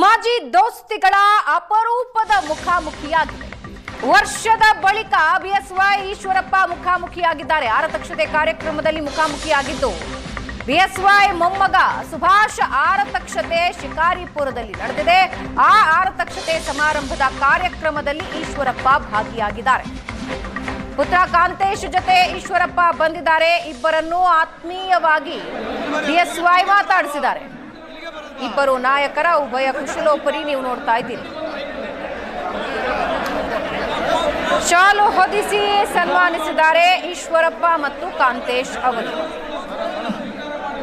ಮಾಜಿ ದೋಸ್ತಿಗಳ ಅಪರೂಪದ ಮುಖಾಮುಖಿಯಾಗಿದೆ. ವರ್ಷದ ಬಳಿಕ ಬಿಎಸ್ವೈ ಈಶ್ವರಪ್ಪ ಮುಖಾಮುಖಿಯಾಗಿದ್ದಾರೆ. ಆರತಕ್ಷತೆ ಕಾರ್ಯಕ್ರಮದಲ್ಲಿ ಮುಖಾಮುಖಿಯಾಗಿದ್ದು ಬಿಎಸ್ವೈ ಮೊಮ್ಮಗ ಸುಭಾಷ್ ಆರತಕ್ಷತೆ ಶಿಕಾರಿಪುರದಲ್ಲಿ ನಡೆದಿದೆ. ಆ ಆರತಕ್ಷತೆ ಸಮಾರಂಭದ ಕಾರ್ಯಕ್ರಮದಲ್ಲಿ ಈಶ್ವರಪ್ಪ ಭಾಗಿಯಾಗಿದ್ದಾರೆ. ಪುತ್ರ ಕಾಂತೇಶ್ ಜೊತೆ ಈಶ್ವರಪ್ಪ ಬಂದಿದ್ದಾರೆ. ಇಬ್ಬರನ್ನು ಆತ್ಮೀಯವಾಗಿ ಬಿಎಸ್ವೈ ಮಾತಾಡಿಸಿದ್ದಾರೆ. ಇಬ್ಬರು ನಾಯಕರ ಉಭಯ ಕುಶಲೋಪರಿ ನೀವು ನೋಡ್ತಾ ಇದ್ದೀರಿ. ಶಾಲು ಹೊದಿಸಿ ಸನ್ಮಾನಿಸಿದ್ದಾರೆ ಈಶ್ವರಪ್ಪ ಮತ್ತು ಕಾಂತೇಶ್ ಅವರು.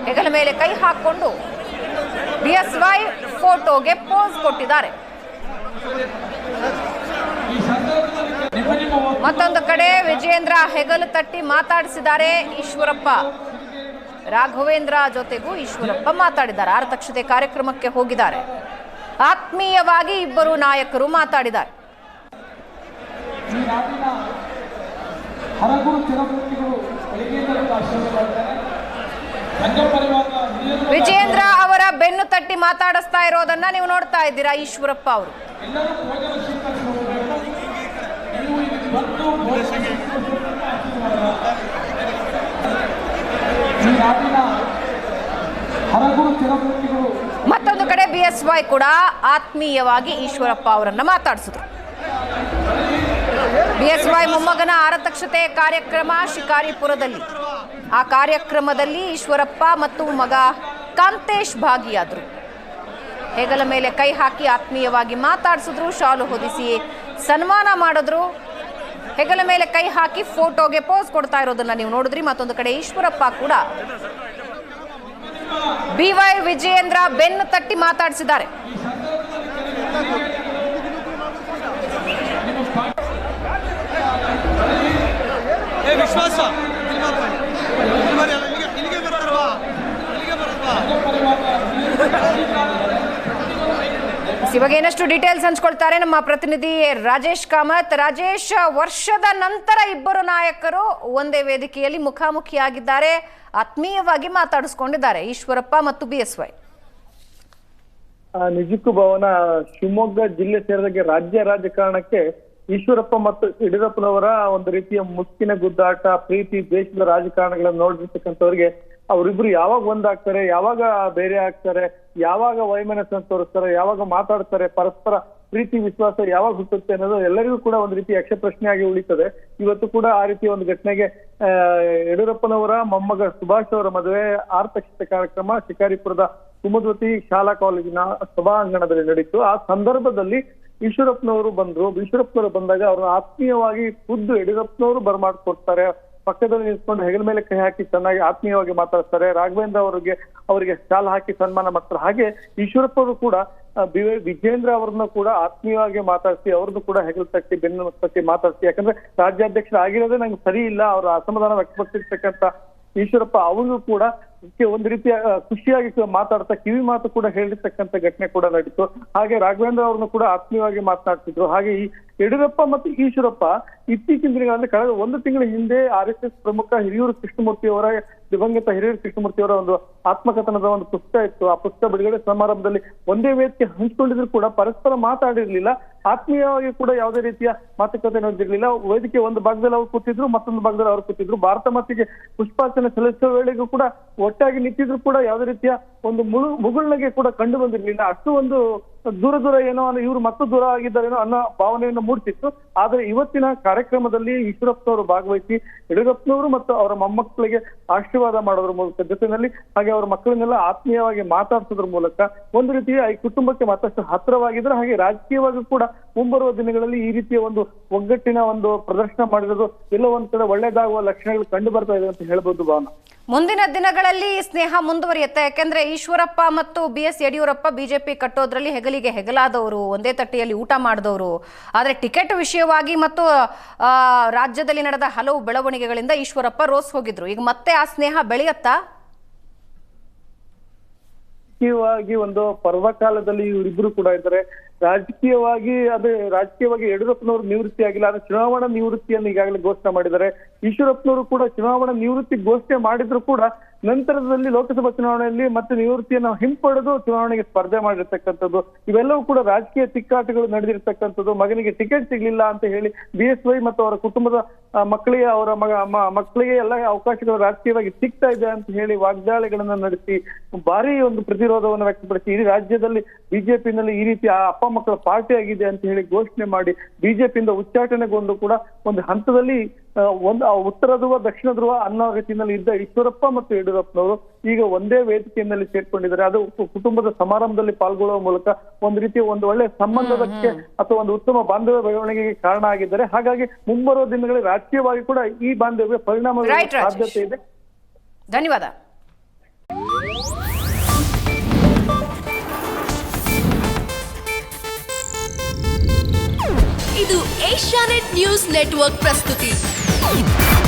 ಹೆಗಲ ಮೇಲೆ ಕೈ ಹಾಕೊಂಡು ಬಿಎಸ್ವೈ ಫೋಟೋಗೆ ಪೋಸ್ ಕೊಟ್ಟಿದ್ದಾರೆ. ಮತ್ತೊಂದು ಕಡೆ ವಿಜೇಂದ್ರ ಹೆಗಲು ತಟ್ಟಿ ಮಾತಾಡಿಸಿದ್ದಾರೆ ಈಶ್ವರಪ್ಪ. ರಾಘವೇಂದ್ರ ಜೊತೆಗೂ ಈಶ್ವರಪ್ಪ ಮಾತಾಡಿದ್ದಾರೆ. ಆರತಕ್ಷತೆ ಕಾರ್ಯಕ್ರಮಕ್ಕೆ ಹೋಗಿದ್ದಾರೆ. ಆತ್ಮೀಯವಾಗಿ ಇಬ್ಬರು ನಾಯಕರು ಮಾತಾಡಿದ್ದಾರೆ. ವಿಜೇಂದ್ರ ಅವರ ಬೆನ್ನು ತಟ್ಟಿ ಮಾತಾಡಿಸ್ತಾ ಇರೋದನ್ನ ನೀವು ನೋಡ್ತಾ ಇದ್ದೀರಾ ಈಶ್ವರಪ್ಪ ಅವರು? ಈ ಕಡೆ ಬಿ ಎಸ್ ವೈ ಕಡೆ ಆತ್ಮೀಯವಾಗಿ ಈಶ್ವರಪ್ಪ ಅವರನ್ನು ಮಾತಾಡಿಸಿದ್ರು. ವೈ ಮೊಮ್ಮಗನ ಆರತಕ್ಷತೆ ಕಾರ್ಯಕ್ರಮ ಶಿಕಾರಿಪುರದಲ್ಲಿ. ಆ ಕಾರ್ಯಕ್ರಮದಲ್ಲಿ ಈಶ್ವರಪ್ಪ ಮತ್ತು ಮಗ ಕಾಂತೇಶ್ ಭಾಗಿಯಾದರು. ಹೆಗಲ ಮೇಲೆ ಕೈ ಹಾಕಿ ಆತ್ಮೀಯವಾಗಿ ಮಾತಾಡಿಸಿದ್ರು, ಶಾಲು ಹೊದಿಸಿ ಸನ್ಮಾನ ಮಾಡಿದ್ರು. ಹೆಗಲ ಮೇಲೆ ಕೈ ಹಾಕಿ ಫೋಟೋಗೆ ಪೋಸ್ ಕೊಡ್ತಾ ಇರೋದನ್ನ ನೀವು ನೋಡಿದ್ರಿ. ಮತ್ತೊಂದು ಕಡೆ ಈಶ್ವರಪ್ಪ ಕೂಡ ಬಿವೈ ವಿಜಯೇಂದ್ರ ಬೆನ್ನು ತಟ್ಟಿ ಮಾತಾಡಿಸಿದ್ದಾರೆ. ಇವಾಗ ಏನಷ್ಟು ಡೀಟೇಲ್ಸ್ ಹಂಚ್ಕೊಳ್ತಾರೆ ನಮ್ಮ ಪ್ರತಿನಿಧಿ ರಾಜೇಶ್ ಕಾಮತ್. ರಾಜೇಶ್ ವರ್ಷದ ನಂತರ ಇಬ್ಬರು ನಾಯಕರು ಒಂದೇ ವೇದಿಕೆಯಲ್ಲಿ ಮುಖಾಮುಖಿಯಾಗಿದ್ದಾರೆ. ಆತ್ಮೀಯವಾಗಿ ಮಾತಾಡಿಸ್ಕೊಂಡಿದ್ದಾರೆ ಈಶ್ವರಪ್ಪ ಮತ್ತು ಬಿಎಸ್ವೈ ಆ, ನಿಜಕ್ಕೂ ಭವನ ಶಿವಮೊಗ್ಗ ಜಿಲ್ಲೆ ಸೇರಿದಂಗೆ ರಾಜ್ಯ ರಾಜಕಾರಣಕ್ಕೆ ಈಶ್ವರಪ್ಪ ಮತ್ತು ಯಡಿಯೂರಪ್ಪನವರ ಒಂದು ರೀತಿಯ ಮುತ್ತಿನ ಗುದ್ದಾಟ ಪ್ರೀತಿ ದೇಶದ ರಾಜಕಾರಣಗಳನ್ನು ನೋಡಿರ್ತಕ್ಕಂಥವ್ರಿಗೆ ಅವರಿಬ್ರು ಯಾವಾಗ ಒಂದಾಗ್ತಾರೆ, ಯಾವಾಗ ಬೇರೆ ಆಗ್ತಾರೆ, ಯಾವಾಗ ವೈಮನಸ್ಸನ್ನು ತೋರಿಸ್ತಾರೆ, ಯಾವಾಗ ಮಾತಾಡ್ತಾರೆ, ಪರಸ್ಪರ ಪ್ರೀತಿ, ವಿಶ್ವಾಸ ಯಾವಾಗ ಹುಟ್ಟುತ್ತೆ ಅನ್ನೋದು ಎಲ್ಲರಿಗೂ ಕೂಡ ಒಂದು ರೀತಿ ಯಕ್ಷ ಪ್ರಶ್ನೆಯಾಗಿ ಉಳಿತದೆ. ಇವತ್ತು ಕೂಡ ಆ ರೀತಿ ಒಂದು ಘಟನೆಗೆ ಯಡಿಯೂರಪ್ಪನವರ ಮೊಮ್ಮಗ ಸುಭಾಷ್ ಅವರ ಮದುವೆ ಆರ್ತಕ್ಷಿತ ಕಾರ್ಯಕ್ರಮ ಶಿಕಾರಿಪುರದ ಕುಮದ್ವತಿ ಶಾಲಾ ಕಾಲೇಜಿನ ಸಭಾಂಗಣದಲ್ಲಿ ನಡೀತು ಆ ಸಂದರ್ಭದಲ್ಲಿ ಈಶ್ವರಪ್ಪನವರು ಬಂದ್ರು. ಈಶ್ವರಪ್ಪನವರು ಬಂದಾಗ ಅವ್ರನ್ನ ಆತ್ಮೀಯವಾಗಿ ಖುದ್ದು ಯಡಿಯೂರಪ್ಪನವರು ಬರ್ಮಾಡ್ಕೊಡ್ತಾರೆ. ಪಕ್ಕದಲ್ಲಿ ನಿಂತ್ಕೊಂಡು ಹೆಗಲ ಮೇಲೆ ಕೈ ಹಾಕಿ ಚೆನ್ನಾಗಿ ಆತ್ಮೀಯವಾಗಿ ಮಾತಾಡ್ತಾರೆ. ರಾಘವೇಂದ್ರ ಅವರಿಗೆ ಅವರಿಗೆ ಶಾಲ್ ಹಾಕಿ ಸನ್ಮಾನ ಮಾಡ್ತಾರೆ. ಹಾಗೆ ಈಶ್ವರಪ್ಪ ಅವರು ಕೂಡ ಬಿ ವಿಜೇಂದ್ರ ಅವರನ್ನು ಕೂಡ ಆತ್ಮೀಯವಾಗಿ ಮಾತಾಡಿಸಿ ಅವ್ರದ್ದು ಕೂಡ ಹೆಗಲು ತಟ್ಟಿ, ಬೆನ್ನು ತಟ್ಟಿ ಮಾತಾಡಿಸಿ. ಯಾಕಂದ್ರೆ ರಾಜ್ಯಾಧ್ಯಕ್ಷರ ಆಗಿರೋದೇ ನಂಗೆ ಸರಿ ಇಲ್ಲ. ಅವ್ರ ಅಸಮಾಧಾನ ವ್ಯಕ್ತಪಡಿಸಿರ್ತಕ್ಕಂಥ ಈಶ್ವರಪ್ಪ ಅವರು ಕೂಡ ಒಂದು ರೀತಿಯ ಖುಷಿಯಾಗಿ ಮಾತಾಡ್ತಾ ಕಿವಿ ಮಾತು ಕೂಡ ಹೇಳಿರ್ತಕ್ಕಂಥ ಘಟನೆ ಕೂಡ ನಡೀತು. ಹಾಗೆ ರಾಘವೇಂದ್ರ ಅವ್ರನ್ನು ಕೂಡ ಆತ್ಮೀಯವಾಗಿ ಮಾತನಾಡ್ತಿದ್ರು. ಹಾಗೆ ಈ ಯಡಿಯೂರಪ್ಪ ಮತ್ತು ಈಶ್ವರಪ್ಪ ಇತ್ತೀಚಿನ ದಿನಗಳಲ್ಲಿ ಕಳೆದ ಒಂದು ತಿಂಗಳ ಹಿಂದೆ ಆರ್ ಎಸ್ ಎಸ್ ಪ್ರಮುಖ ಹಿರಿಯೂರು ಕೃಷ್ಣಮೂರ್ತಿ ಅವರ ದಿವಂಗತ ಹಿರಿಯರು ಕೃಷ್ಣಮೂರ್ತಿ ಒಂದು ಆತ್ಮಕಥನದ ಒಂದು ಪುಸ್ತಕ ಇತ್ತು. ಆ ಪುಸ್ತಕ ಬಿಡುಗಡೆ ಸಮಾರಂಭದಲ್ಲಿ ಒಂದೇ ವೇದಿಕೆ ಹಂಚಿಕೊಂಡಿದ್ರು ಕೂಡ ಪರಸ್ಪರ ಮಾತಾಡಿರ್ಲಿಲ್ಲ. ಆತ್ಮೀಯವಾಗಿ ಕೂಡ ಯಾವುದೇ ರೀತಿಯ ಮಾತುಕತೆ ನಡೆದಿರ್ಲಿಲ್ಲ. ವೇದಿಕೆ ಒಂದು ಭಾಗದಲ್ಲಿ ಅವ್ರು ಕೂತಿದ್ರು, ಮತ್ತೊಂದು ಭಾಗದಲ್ಲಿ ಅವ್ರು ಕೂತಿದ್ರು. ಭಾರತ ಮತ್ತಿಗೆ ಪುಷ್ಪಾರ್ಚನೆ ಸಲ್ಲಿಸುವ ವೇಳೆಗೂ ಕೂಡ ಒಟ್ಟಾಗಿ ನಿಂತಿದ್ರು ಕೂಡ ಯಾವುದೇ ರೀತಿಯ ಒಂದು ಮುಳು ಮುಗುಳ್ನಗೆ ಕೂಡ ಕಂಡು ಬಂದಿರ್ಲಿಲ್ಲ. ಅಷ್ಟು ಒಂದು ದೂರ ದೂರ ಏನೋ ಇವ್ರು ಮತ್ತು ದೂರ ಆಗಿದ್ದಾರೇನೋ ಅನ್ನೋ ಭಾವನೆಯನ್ನು ಮೂಡಿಸಿತ್ತು. ಆದ್ರೆ ಇವತ್ತಿನ ಕಾರ್ಯಕ್ರಮದಲ್ಲಿ ಈಶ್ವರಪ್ಪನವರು ಭಾಗವಹಿಸಿ ಯಡಿಯೂರಪ್ಪನವರು ಮತ್ತು ಅವರ ಮೊಮ್ಮಕ್ಕಳಿಗೆ ಆಶೀರ್ವಾದ ಮಾಡೋದ್ರ ಮೂಲಕ ಜೊತೆಯಲ್ಲಿ ಹಾಗೆ ಅವರ ಮಕ್ಕಳನ್ನೆಲ್ಲ ಆತ್ಮೀಯವಾಗಿ ಮಾತಾಡ್ಸೋದ್ರ ಮೂಲಕ ಒಂದು ರೀತಿಯ ಈ ಕುಟುಂಬಕ್ಕೆ ಮತ್ತಷ್ಟು ಹತ್ತಿರವಾಗಿದ್ರು ಹಾಗೆ ರಾಜಕೀಯವಾಗಿ ಕೂಡ ಮುಂಬರುವ ದಿನಗಳಲ್ಲಿ ಈ ರೀತಿಯ ಒಂದು ಒಗ್ಗಟ್ಟಿನ ಒಂದು ಪ್ರದರ್ಶನ ಮಾಡಿರೋದು ಎಲ್ಲೋ ಒಂದ್ ಕಡೆ ಒಳ್ಳೇದಾಗುವ ಲಕ್ಷಣಗಳು ಕಂಡು ಬರ್ತಾ ಇದೆ ಅಂತ ಹೇಳ್ಬೋದು ಭಾವನ. ಮುಂದಿನ ದಿನಗಳಲ್ಲಿ ಸ್ನೇಹ ಮುಂದುವರಿಯುತ್ತೆ. ಯಾಕೆಂದ್ರೆ ಈಶ್ವರಪ್ಪ ಮತ್ತು ಬಿ ಎಸ್ ಯಡಿಯೂರಪ್ಪ ಬಿಜೆಪಿ ಕಟ್ಟೋದ್ರಲ್ಲಿ ಹೆಗಲಿಗೆ ಹೆಗಲಾದವರು, ಒಂದೇ ತಟ್ಟೆಯಲ್ಲಿ ಊಟ ಮಾಡಿದವರು. ಆದರೆ ಟಿಕೆಟ್ ವಿಷಯವಾಗಿ ಮತ್ತು ರಾಜ್ಯದಲ್ಲಿ ನಡೆದ ಹಲವು ಬೆಳವಣಿಗೆಗಳಿಂದ ಈಶ್ವರಪ್ಪ ರೋಸ್ ಹೋಗಿದ್ರು. ಈಗ ಮತ್ತೆ ಆ ಸ್ನೇಹ ಬೆಳೆಯತ್ತಾ? ರಾಜಕೀಯವಾಗಿ ಒಂದು ಪರ್ವಕಾಲದಲ್ಲಿ ಇವರಿಬ್ರು ಕೂಡ ಇದ್ದಾರೆ. ರಾಜಕೀಯವಾಗಿ ಅದೇ ರಾಜಕೀಯವಾಗಿ ಯಡಿಯೂರಪ್ಪನವರು ನಿವೃತ್ತಿ ಆಗಿಲ್ಲ, ಆದ್ರೆ ಚುನಾವಣಾ ನಿವೃತ್ತಿಯನ್ನು ಈಗಾಗಲೇ ಘೋಷಣೆ ಮಾಡಿದ್ದಾರೆ. ಈಶ್ವರಪ್ಪನವರು ಕೂಡ ಚುನಾವಣಾ ನಿವೃತ್ತಿ ಘೋಷಣೆ ಮಾಡಿದ್ರು ಕೂಡ ನಂತರದಲ್ಲಿ ಲೋಕಸಭಾ ಚುನಾವಣೆಯಲ್ಲಿ ಮತ್ತೆ ನಿವೃತ್ತಿಯನ್ನು ಹಿಂಪಡೆದು ಚುನಾವಣೆಗೆ ಸ್ಪರ್ಧೆ ಮಾಡಿರ್ತಕ್ಕಂಥದ್ದು, ಇವೆಲ್ಲವೂ ಕೂಡ ರಾಜಕೀಯ ತಿಕ್ಕಾಟಗಳು ನಡೆದಿರ್ತಕ್ಕಂಥದ್ದು, ಮಗನಿಗೆ ಟಿಕೆಟ್ ಸಿಗ್ಲಿಲ್ಲ ಅಂತ ಹೇಳಿ ಬಿ ಎಸ್ ವೈ ಮತ್ತು ಅವರ ಕುಟುಂಬದ ಮಕ್ಕಳಿಗೆ, ಅವರ ಮಗ ಮಕ್ಕಳಿಗೆ ಎಲ್ಲ ಅವಕಾಶಗಳು ರಾಜಕೀಯವಾಗಿ ಸಿಗ್ತಾ ಇದೆ ಅಂತ ಹೇಳಿ ವಾಗ್ದಾಳಿಗಳನ್ನ ನಡೆಸಿ ಭಾರಿ ಒಂದು ಪ್ರತಿರೋಧವನ್ನು ವ್ಯಕ್ತಪಡಿಸಿ ಇಡೀ ರಾಜ್ಯದಲ್ಲಿ ಬಿಜೆಪಿನಲ್ಲಿ ಈ ರೀತಿ ಆ ಅಪ್ಪ ಮಕ್ಕಳ ಪಾರ್ಟಿ ಆಗಿದೆ ಅಂತ ಹೇಳಿ ಘೋಷಣೆ ಮಾಡಿ ಬಿಜೆಪಿಯಿಂದ ಉಚ್ಚಾಟನೆಗೊಂಡು ಕೂಡ ಒಂದು ಹಂತದಲ್ಲಿ ಒಂದು ಆ ಉತ್ತರ ಧ್ರುವ ದಕ್ಷಿಣ ಧ್ರುವ ಅನ್ನೋ ರೀತಿಯಲ್ಲಿ ಇದ್ದ ಈಶ್ವರಪ್ಪ ಮತ್ತು ಯಡಿಯೂರಪ್ಪನವರು ಈಗ ಒಂದೇ ವೇದಿಕೆಯಲ್ಲಿ ಸೇರ್ಕೊಂಡಿದ್ದಾರೆ. ಅದು ಕುಟುಂಬದ ಸಮಾರಂಭದಲ್ಲಿ ಪಾಲ್ಗೊಳ್ಳುವ ಮೂಲಕ ಒಂದು ರೀತಿಯ ಒಂದು ಒಳ್ಳೆ ಸಂಬಂಧದಕ್ಕೆ ಅಥವಾ ಒಂದು ಉತ್ತಮ ಬಾಂಧವ್ಯ ಬೆಳವಣಿಗೆಗೆ ಕಾರಣ ಆಗಿದ್ದಾರೆ. ಹಾಗಾಗಿ ಮುಂಬರುವ ದಿನಗಳಲ್ಲಿ ರಾಜಕೀಯವಾಗಿ ಕೂಡ ಈ ಬಾಂಧವ್ಯ ಪರಿಣಾಮ. ಸಾಧ್ಯತೆ ಇದೆ. ಧನ್ಯವಾದ. ಇದು ಏಷ್ಯಾನೆಟ್ ನ್ಯೂಸ್ ನೆಟ್ವರ್ಕ್ ಪ್ರಸ್ತುತಿ. Whoa!